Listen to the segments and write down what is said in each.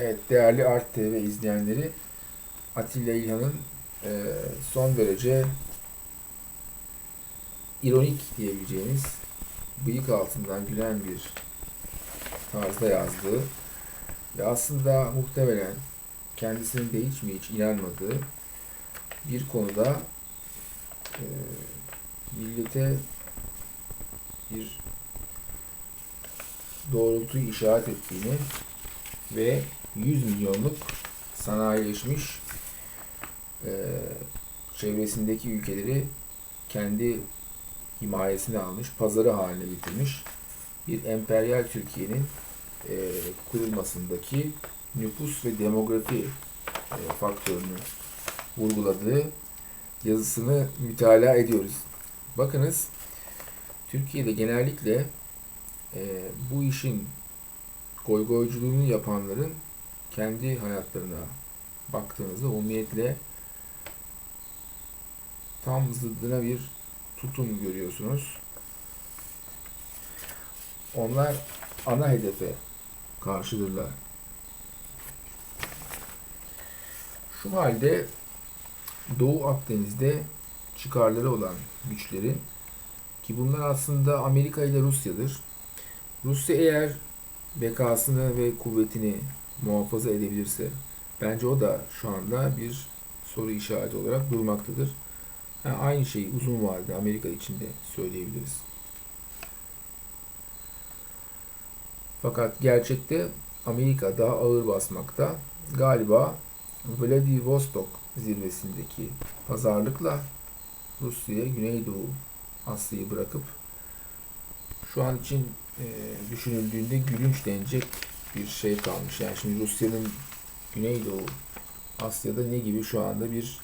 Evet değerli Art TV izleyenleri Atilla İlhan'ın e, son derece ironik diyebileceğimiz bıyık altından gülen bir tarzda yazdığı ve aslında muhtemelen kendisinin de hiç mi hiç inanmadığı bir konuda e, millete bir doğrultuyu işaret ettiğini ve 100 milyonluk sanayileşmiş e, çevresindeki ülkeleri kendi himayesine almış, pazarı haline getirmiş bir emperyal Türkiye'nin e, kurulmasındaki nüfus ve demografi e, faktörünü vurguladığı yazısını mütalaa ediyoruz. Bakınız Türkiye'de genellikle e, bu işin goygoyculuğunu yapanların kendi hayatlarına baktığınızda umumiyetle tam zıddına bir tutum görüyorsunuz. Onlar ana hedefe karşıdırlar. Şu halde Doğu Akdeniz'de çıkarları olan güçlerin ki bunlar aslında Amerika ile Rusya'dır. Rusya eğer bekasını ve kuvvetini muhafaza edebilirse bence o da şu anda bir soru işareti olarak durmaktadır. Yani aynı şeyi uzun vadede Amerika için de söyleyebiliriz. Fakat gerçekte Amerika daha ağır basmakta. Galiba Vladivostok zirvesindeki pazarlıkla Rusya'ya Güneydoğu Asya'yı bırakıp şu an için e, düşünüldüğünde gülünç denecek bir şey kalmış. Yani şimdi Rusya'nın Güneydoğu Asya'da ne gibi şu anda bir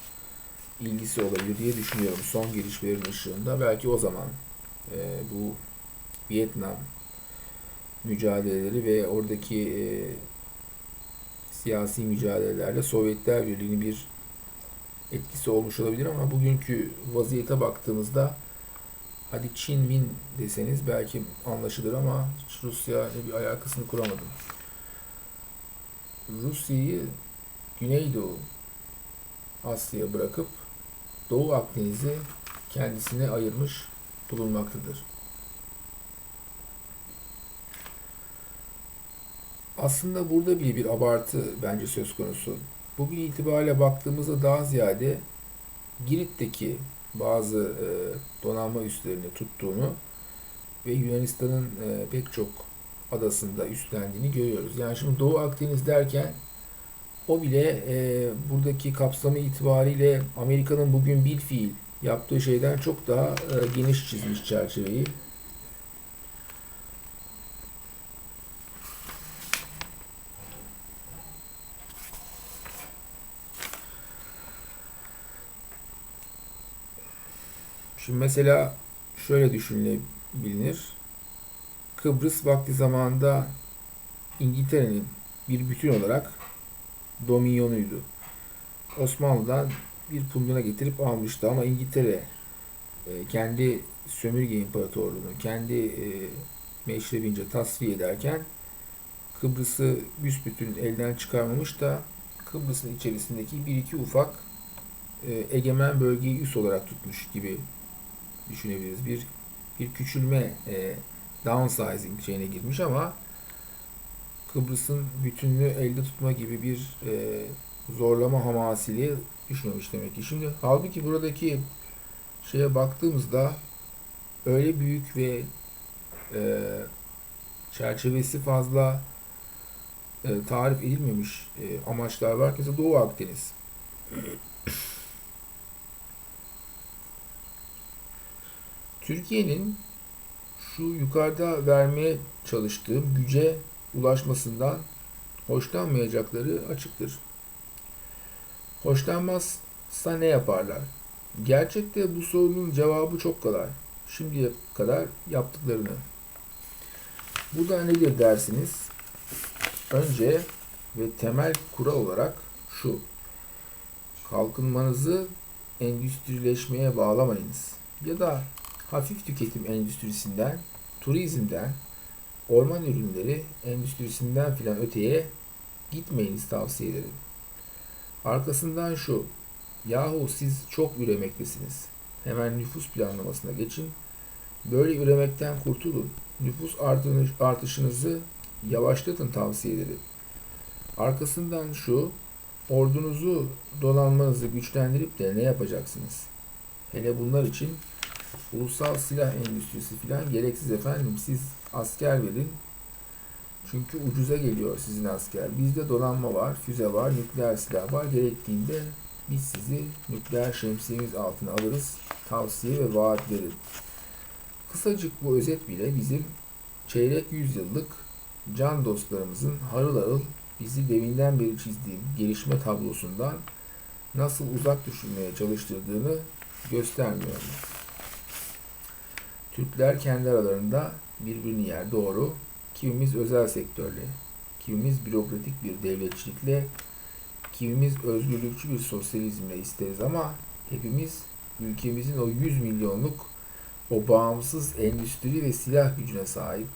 ilgisi olabilir diye düşünüyorum. Son gelişmelerin ışığında belki o zaman e, bu Vietnam mücadeleleri ve oradaki e, siyasi mücadelelerle Sovyetler Birliği'nin bir etkisi olmuş olabilir ama bugünkü vaziyete baktığımızda hadi Çin Min deseniz belki anlaşılır ama Rusya bir alakasını kuramadım. Rusya'yı Güneydoğu Asya'ya bırakıp Doğu Akdeniz'i kendisine ayırmış bulunmaktadır. Aslında burada bile bir abartı bence söz konusu. Bugün itibariyle baktığımızda daha ziyade Girit'teki bazı e, donanma üslerini tuttuğunu ve Yunanistan'ın e, pek çok adasında üstlendiğini görüyoruz. Yani şimdi Doğu Akdeniz derken o bile e, buradaki kapsamı itibariyle Amerika'nın bugün bir fiil yaptığı şeyden çok daha e, geniş çizmiş çerçeveyi. Şimdi mesela şöyle düşünülebilir. Kıbrıs vakti zamanında İngiltere'nin bir bütün olarak dominyonuydu. Osmanlı'dan bir punduna getirip almıştı ama İngiltere e, kendi sömürge imparatorluğunu kendi e, meşrebince tasfiye ederken Kıbrıs'ı büsbütün elden çıkarmamış da Kıbrıs'ın içerisindeki bir iki ufak e, egemen bölgeyi üs olarak tutmuş gibi düşünebiliriz. Bir bir küçülme e, downsizing şeyine girmiş ama Kıbrıs'ın bütünlüğü elde tutma gibi bir e, zorlama hamasili düşmemiş demek ki. Şimdi halbuki buradaki şeye baktığımızda öyle büyük ve e, çerçevesi fazla e, tarif edilmemiş e, amaçlar var. Mesela Doğu Akdeniz. Türkiye'nin şu yukarıda vermeye çalıştığım güce ulaşmasından hoşlanmayacakları açıktır. Hoşlanmazsa ne yaparlar? Gerçekte bu sorunun cevabı çok kolay. Şimdiye kadar yaptıklarını. Bu da nedir dersiniz? Önce ve temel kural olarak şu. Kalkınmanızı endüstrileşmeye bağlamayınız. Ya da hafif tüketim endüstrisinden, turizmden, orman ürünleri endüstrisinden filan öteye Gitmeyiniz tavsiye ederim. Arkasından şu. Yahu siz çok üremektesiniz. Hemen nüfus planlamasına geçin. Böyle üremekten kurtulun. Nüfus artış, artışınızı yavaşlatın tavsiye ederim. Arkasından şu. Ordunuzu, donanmanızı güçlendirip de ne yapacaksınız? Hele bunlar için ulusal silah endüstrisi filan gereksiz efendim. Siz asker verin. Çünkü ucuza geliyor sizin asker. Bizde donanma var, füze var, nükleer silah var. Gerektiğinde biz sizi nükleer şemsiyemiz altına alırız. Tavsiye ve vaat verin. Kısacık bu özet bile bizim çeyrek yüzyıllık can dostlarımızın harıl harıl bizi deminden beri çizdiğim gelişme tablosundan nasıl uzak düşünmeye çalıştırdığını göstermiyor? Türkler kendi aralarında birbirini yer doğru. Kimimiz özel sektörle, kimimiz bürokratik bir devletçilikle, kimimiz özgürlükçü bir sosyalizmle isteriz ama hepimiz ülkemizin o 100 milyonluk o bağımsız endüstri ve silah gücüne sahip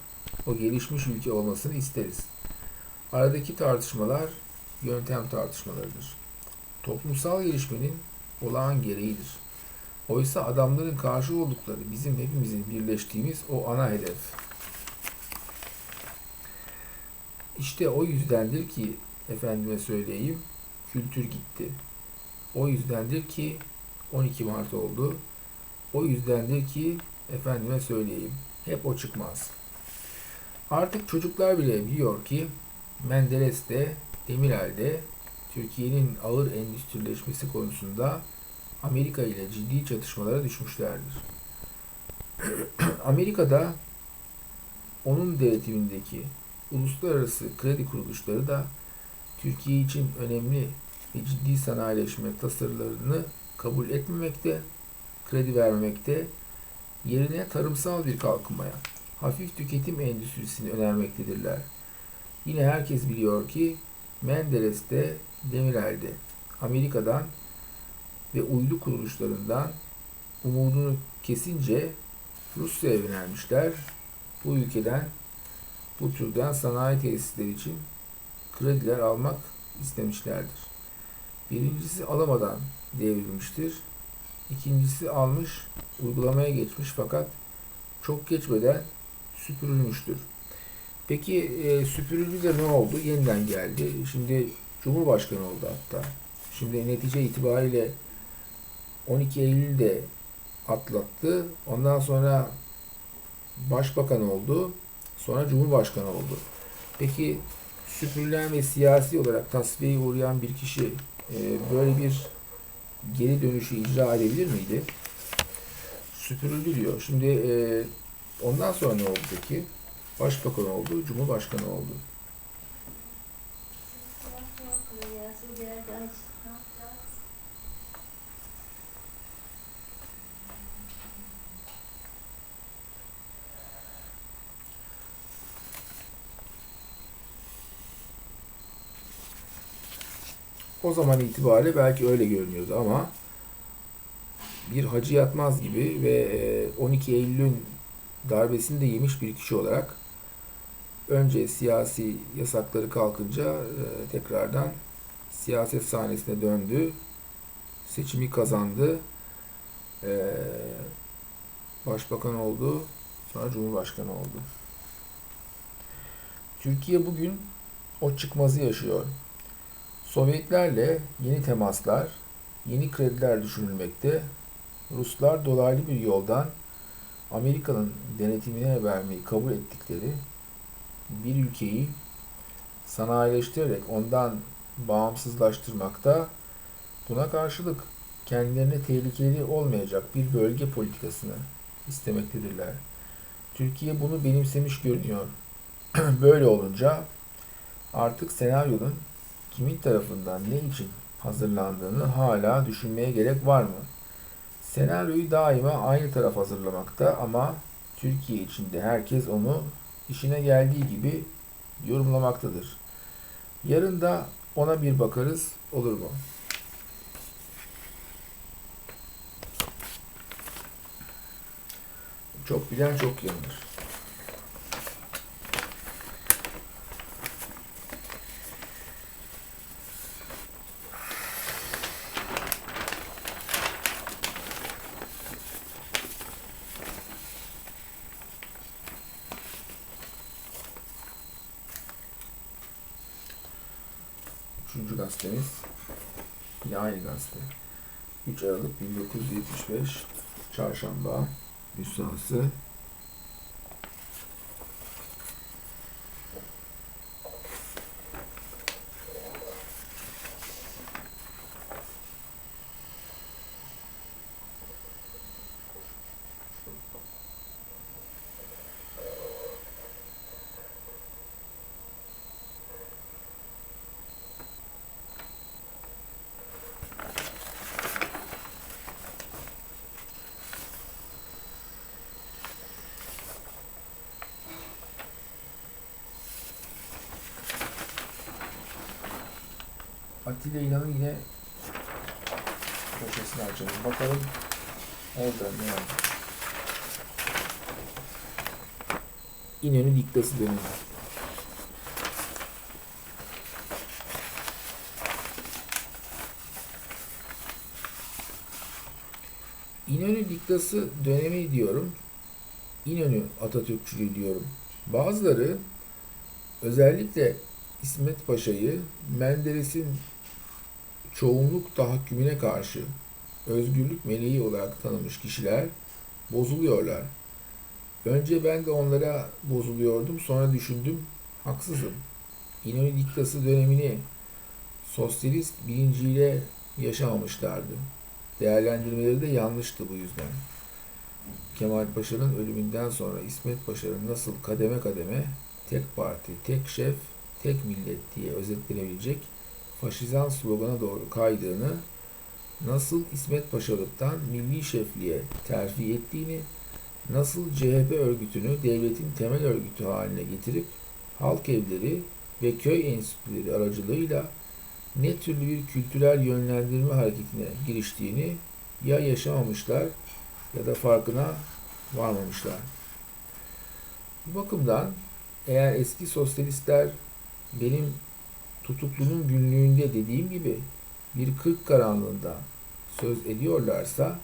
o gelişmiş ülke olmasını isteriz. Aradaki tartışmalar yöntem tartışmalarıdır. Toplumsal gelişmenin olağan gereğidir. Oysa adamların karşı oldukları bizim hepimizin birleştiğimiz o ana hedef. İşte o yüzdendir ki efendime söyleyeyim kültür gitti. O yüzdendir ki 12 Mart oldu. O yüzdendir ki efendime söyleyeyim hep o çıkmaz. Artık çocuklar bile biliyor ki Menderes'te, Demirel'de Türkiye'nin ağır endüstrileşmesi konusunda Amerika ile ciddi çatışmalara düşmüşlerdir. Amerika'da onun denetimindeki uluslararası kredi kuruluşları da Türkiye için önemli ve ciddi sanayileşme tasarılarını kabul etmemekte, kredi vermemekte, yerine tarımsal bir kalkınmaya, hafif tüketim endüstrisini önermektedirler. Yine herkes biliyor ki Menderes'te, Demirel'de, Amerika'dan ve uydu kuruluşlarından umudunu kesince Rusya'ya yönelmişler. Bu ülkeden bu türden sanayi tesisleri için krediler almak istemişlerdir. Birincisi alamadan devrilmiştir. İkincisi almış, uygulamaya geçmiş fakat çok geçmeden süpürülmüştür. Peki e, süpürüldü de ne oldu? Yeniden geldi. Şimdi Cumhurbaşkanı oldu hatta. Şimdi netice itibariyle 12 Eylül'de atlattı. Ondan sonra başbakan oldu. Sonra cumhurbaşkanı oldu. Peki süpürülen ve siyasi olarak tasfiyeye uğrayan bir kişi e, böyle bir geri dönüşü icra edebilir miydi? Süpürüldü diyor. Şimdi e, ondan sonra ne oldu peki? Başbakan oldu, cumhurbaşkanı oldu. O zaman itibariyle belki öyle görünüyordu ama bir hacı yatmaz gibi ve 12 Eylül'ün darbesini de yemiş bir kişi olarak önce siyasi yasakları kalkınca e, tekrardan siyaset sahnesine döndü. Seçimi kazandı. E, başbakan oldu. Sonra Cumhurbaşkanı oldu. Türkiye bugün o çıkmazı yaşıyor. Sovyetlerle yeni temaslar, yeni krediler düşünülmekte. Ruslar dolaylı bir yoldan Amerika'nın denetimine vermeyi kabul ettikleri bir ülkeyi sanayileştirerek ondan bağımsızlaştırmakta buna karşılık kendilerine tehlikeli olmayacak bir bölge politikasını istemektedirler. Türkiye bunu benimsemiş görünüyor. Böyle olunca artık senaryonun kimin tarafından ne için hazırlandığını hala düşünmeye gerek var mı? Senaryoyu daima aynı taraf hazırlamakta ama Türkiye içinde herkes onu işine geldiği gibi yorumlamaktadır. Yarın da ona bir bakarız olur mu? Çok bilen çok yanılır. Üçüncü gazetemiz. Yine aynı gazete. 3 Aralık 1975 Çarşamba Nüshası Atilla İlhan'ın yine köşesini açalım. Bakalım orada ne var. İnönü diktası dönemi. İnönü diktası dönemi diyorum. İnönü Atatürkçülüğü diyorum. Bazıları özellikle İsmet Paşa'yı Menderes'in çoğunluk tahakkümüne karşı özgürlük meleği olarak tanımış kişiler bozuluyorlar. Önce ben de onlara bozuluyordum, sonra düşündüm, haksızım. İnönü diktası dönemini sosyalist bilinciyle yaşamamışlardı. Değerlendirmeleri de yanlıştı bu yüzden. Kemal Paşa'nın ölümünden sonra İsmet Paşa'nın nasıl kademe kademe tek parti, tek şef, tek millet diye özetlenebilecek faşizan slogana doğru kaydığını, nasıl İsmet Paşalıktan milli şefliğe terfi ettiğini, nasıl CHP örgütünü devletin temel örgütü haline getirip halk evleri ve köy enstitüleri aracılığıyla ne türlü bir kültürel yönlendirme hareketine giriştiğini ya yaşamamışlar ya da farkına varmamışlar. Bu bakımdan eğer eski sosyalistler benim tutuklunun günlüğünde dediğim gibi bir kırk karanlığında söz ediyorlarsa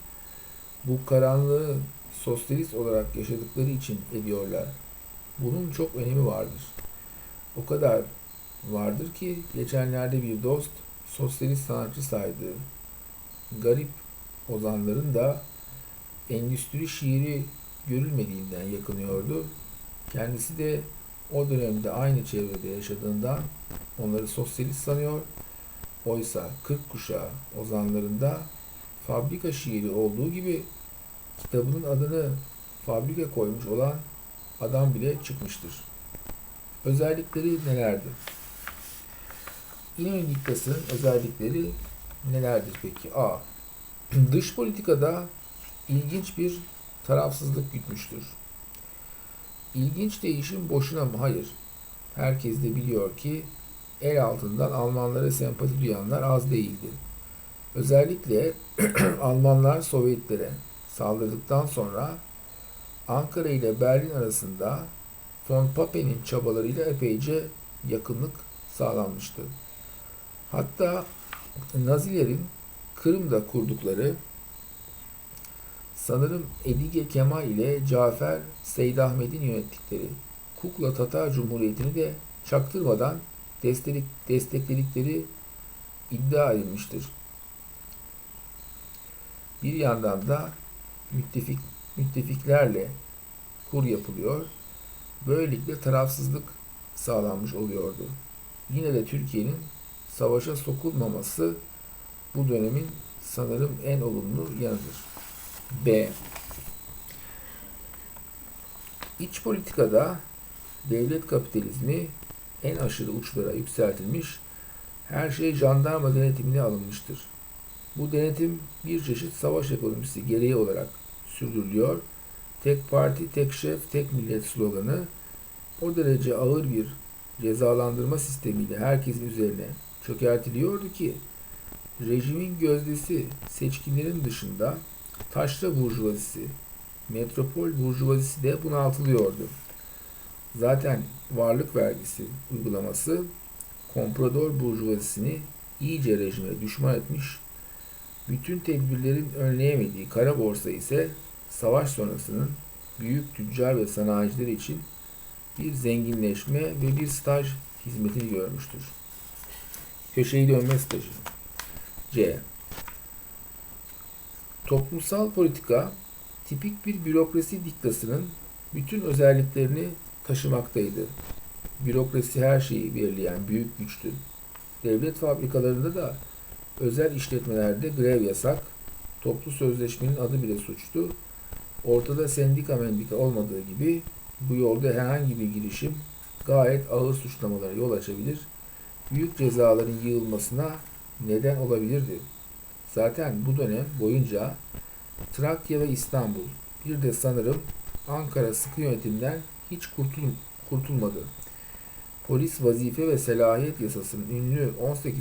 bu karanlığı sosyalist olarak yaşadıkları için ediyorlar. Bunun çok önemi vardır. O kadar vardır ki geçenlerde bir dost sosyalist sanatçı saydığı garip ozanların da endüstri şiiri görülmediğinden yakınıyordu. Kendisi de o dönemde aynı çevrede yaşadığından onları sosyalist sanıyor. Oysa 40 kuşağı ozanlarında fabrika şiiri olduğu gibi kitabının adını fabrika koymuş olan adam bile çıkmıştır. Özellikleri nelerdi? İnönü diktasının özellikleri nelerdir peki? A. Dış politikada ilginç bir tarafsızlık gütmüştür. İlginç değişim boşuna mı? Hayır. Herkes de biliyor ki el altından Almanlara sempati duyanlar az değildi. Özellikle Almanlar Sovyetlere saldırdıktan sonra Ankara ile Berlin arasında von Papen'in çabalarıyla epeyce yakınlık sağlanmıştı. Hatta Nazilerin Kırım'da kurdukları sanırım Edige Kemal ile Cafer Seyd Ahmet'in yönettikleri Kukla Tatar Cumhuriyeti'ni de çaktırmadan destek, destekledikleri iddia edilmiştir. Bir yandan da müttefik, müttefiklerle kur yapılıyor. Böylelikle tarafsızlık sağlanmış oluyordu. Yine de Türkiye'nin savaşa sokulmaması bu dönemin sanırım en olumlu yanıdır. B. İç politikada devlet kapitalizmi en aşırı uçlara yükseltilmiş, her şey jandarma denetimine alınmıştır. Bu denetim bir çeşit savaş ekonomisi gereği olarak sürdürülüyor. Tek parti, tek şef, tek millet sloganı o derece ağır bir cezalandırma sistemiyle herkesin üzerine çökertiliyordu ki rejimin gözdesi seçkinlerin dışında taşra burjuvazisi, metropol burjuvazisi de bunaltılıyordu. Zaten varlık vergisi uygulaması komprador burjuvazisini iyice rejime düşman etmiş, bütün tedbirlerin önleyemediği kara borsa ise savaş sonrasının büyük tüccar ve sanayiciler için bir zenginleşme ve bir staj hizmetini görmüştür. köşeyi dönme stajı. C. Toplumsal politika tipik bir bürokrasi diktasının bütün özelliklerini taşımaktaydı. Bürokrasi her şeyi belirleyen büyük güçtü. Devlet fabrikalarında da özel işletmelerde grev yasak, toplu sözleşmenin adı bile suçtu. Ortada sendika mendika olmadığı gibi bu yolda herhangi bir girişim gayet ağır suçlamalara yol açabilir, büyük cezaların yığılmasına neden olabilirdi. Zaten bu dönem boyunca Trakya ve İstanbul, bir de sanırım Ankara sıkı yönetimden hiç kurtul kurtulmadı. Polis vazife ve selahiyet yasasının ünlü 18.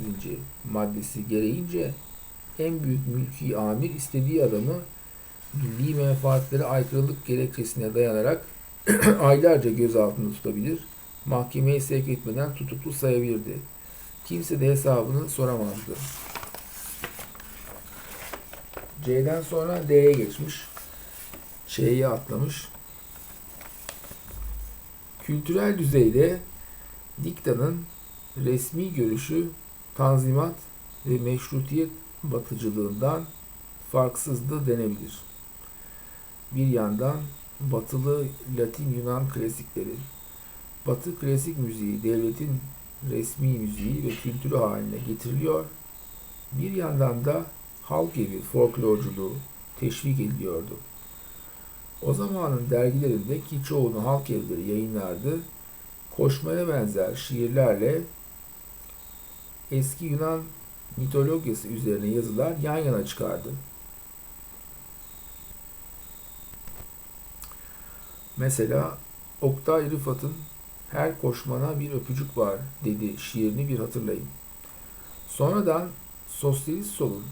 maddesi gereğince en büyük mülki amir istediği adamı milli menfaatlere aykırılık gerekçesine dayanarak aylarca gözaltında tutabilir, mahkemeye sevk etmeden tutuklu sayabilirdi. Kimse de hesabını soramazdı. C'den sonra D'ye geçmiş. Ç'ye atlamış. Kültürel düzeyde diktanın resmi görüşü tanzimat ve meşrutiyet batıcılığından farksızdı denebilir. Bir yandan batılı Latin Yunan klasikleri, batı klasik müziği devletin resmi müziği ve kültürü haline getiriliyor. Bir yandan da halk evi folklorculuğu teşvik ediliyordu. O zamanın dergilerinde ki çoğunu halk evleri yayınlardı, koşmaya benzer şiirlerle eski Yunan mitolojisi üzerine yazılar yan yana çıkardı. Mesela Oktay Rıfat'ın Her koşmana bir öpücük var dedi şiirini bir hatırlayın. Sonradan sosyalist solun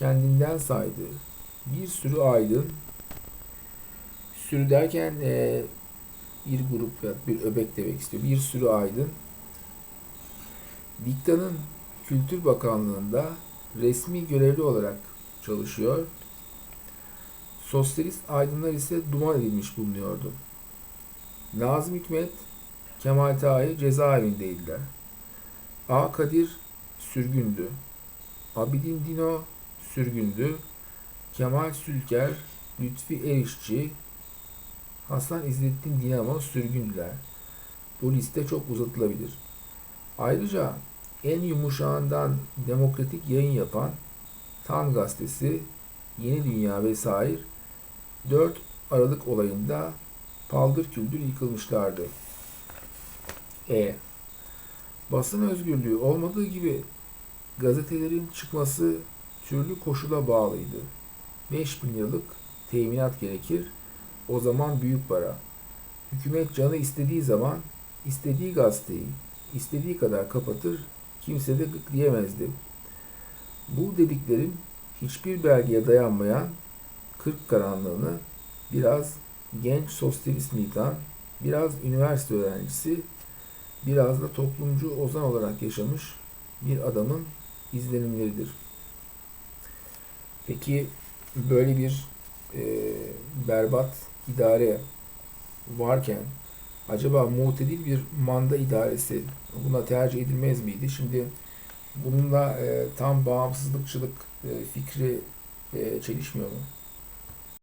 kendinden saydığı bir sürü aydın sürü derken e, bir grup ya bir öbek demek istiyor. Bir sürü aydın Dikta'nın Kültür Bakanlığı'nda resmi görevli olarak çalışıyor. Sosyalist aydınlar ise duman edilmiş bulunuyordu. Nazım Hikmet, Kemal Tahir cezaevindeydiler. A. Kadir sürgündü. Abidin Dino sürgündü. Kemal Sülker, Lütfi Erişçi, Hasan İzzettin Dinamo sürgündüler. Bu liste çok uzatılabilir. Ayrıca en yumuşağından demokratik yayın yapan Tan Gazetesi, Yeni Dünya vesaire 4 Aralık olayında paldır küldür yıkılmışlardı. E. Basın özgürlüğü olmadığı gibi gazetelerin çıkması türlü koşula bağlıydı. 5000 liralık teminat gerekir. O zaman büyük para. Hükümet canı istediği zaman istediği gazeteyi istediği kadar kapatır, kimse de gık diyemezdi. Bu dediklerim hiçbir belgeye dayanmayan kırk karanlığını biraz genç sosyalist militan, biraz üniversite öğrencisi, biraz da toplumcu ozan olarak yaşamış bir adamın izlenimleridir. Peki böyle bir e, berbat idare varken acaba mutedil bir manda idaresi buna tercih edilmez miydi? Şimdi bununla e, tam bağımsızlıkçılık e, fikri e, çelişmiyor mu?